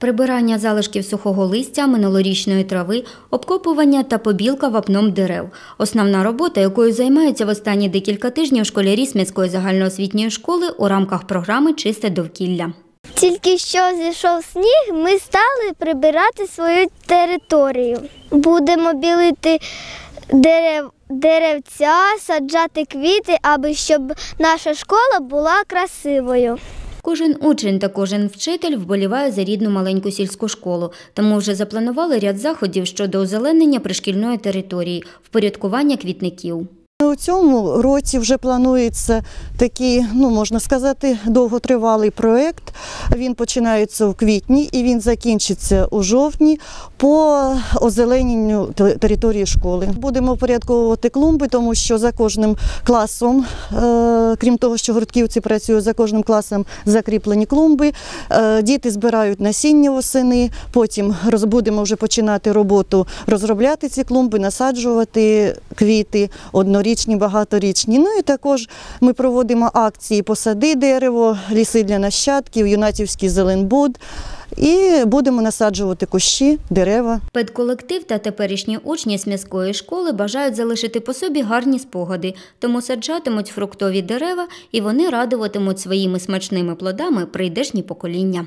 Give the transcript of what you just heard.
Прибирання залишків сухого листя, минулорічної трави, обкопування та побілка вапном дерев. Основна робота, якою займаються в останні декілька тижнів школярі Сміської загальноосвітньої школи у рамках програми Чисте довкілля. Тільки що зійшов сніг, ми стали прибирати свою територію. Будемо білити дерев, деревця, саджати квіти, аби щоб наша школа була красивою. Кожен учень та кожен вчитель вболіває за рідну маленьку сільську школу, тому вже запланували ряд заходів щодо озеленення пришкільної території, впорядкування квітників. У цьому році вже планується такий, ну можна сказати, довготривалий проєкт. Він починається у квітні і він закінчиться у жовтні по озелененню те- території школи. Будемо впорядковувати клумби, тому що за кожним класом, е, крім того, що гуртківці працюють, за кожним класом закріплені клумби. Е, Діти збирають насіння восени, потім будемо вже починати роботу розробляти ці клумби, насаджувати квіти однорічні, багаторічні. Ну і також ми проводимо акції Посади дерево, ліси для нащадків, юнатівський зеленбуд. І будемо насаджувати кущі, дерева. Педколектив та теперішні учні з міської школи бажають залишити по собі гарні спогади, тому саджатимуть фруктові дерева і вони радуватимуть своїми смачними плодами прийдешні покоління.